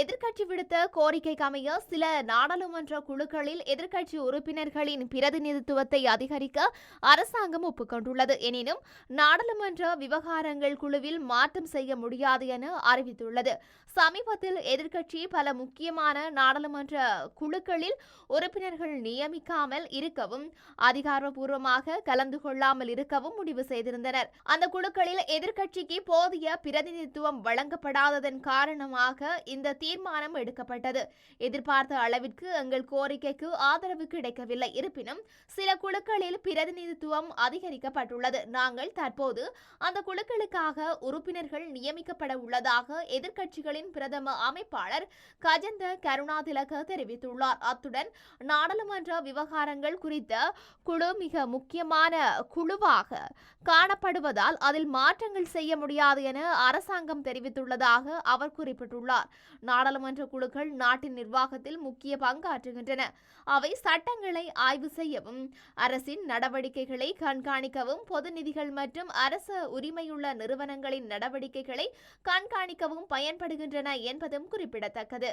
எதிர்க்கட்சி விடுத்த கோரிக்கைக்கு அமைய சில நாடாளுமன்ற குழுக்களில் எதிர்க்கட்சி உறுப்பினர்களின் பிரதிநிதித்துவத்தை அதிகரிக்க அரசாங்கம் ஒப்புக்கொண்டுள்ளது. எனினும் நாடாளுமன்ற விவகாரங்கள் குழுவில் மாற்றம் செய்ய முடியாது என அறிவித்துள்ளது. சமீபத்தில் எதிர்க்கட்சி பல முக்கியமான நாடாளுமன்ற குழுக்களில் உறுப்பினர்கள் நியமிக்காமல் இருக்கவும் அதிகாரப்பூர்வமாக கலந்து கொள்ளாமல் இருக்கவும் முடிவு செய்திருந்தனர். அந்த குழுக்களில் எதிர்க்கட்சிக்கு போதிய பிரதிநிதித்துவம் வழங்கப்படாததன் காரணமாக இந்த தீர்மானம் எடுக்கப்பட்டது. எதிர்பார்த்த அளவிற்கு எங்கள் கோரிக்கைக்கு ஆதரவு கிடைக்கவில்லை. இருப்பினும் சில குழுக்களில் பிரதிநிதித்துவம் அதிகரிக்கப்பட்டுள்ளது. நாங்கள் தற்போது அந்த குழுக்களுக்காக உறுப்பினர்கள் நியமிக்கப்பட உள்ளதாக எதிர்க்கட்சிகளின் பிரதம அமைப்பாளர் கஜந்த கருணாதிலக தெரிவித்துள்ளார். அத்துடன் நாடாளுமன்ற விவகாரங்கள் குறித்த குழு மிக முக்கியமான குழுவாக காணப்படுவதால் அதில் மாற்றங்கள் செய்ய முடியாது என அரசாங்கம் தெரிவித்துள்ளதாக அவர் குறிப்பிட்டுள்ளார். நாடாளுமன்ற குழுக்கள் நாட்டின் நிர்வாகத்தில் முக்கிய பங்காற்றுகின்றன. அவை சட்டங்களை ஆய்வு செய்யவும் அரசின் நடவடிக்கைகளை கண்காணிக்கவும் பொது நிதிகள் மற்றும் அரச உரிமையுள்ள நிறுவனங்களின் நடவடிக்கைகளை கண்காணிக்கவும் பயன்படுகின்றன என்பதும் குறிப்பிடத்தக்கது.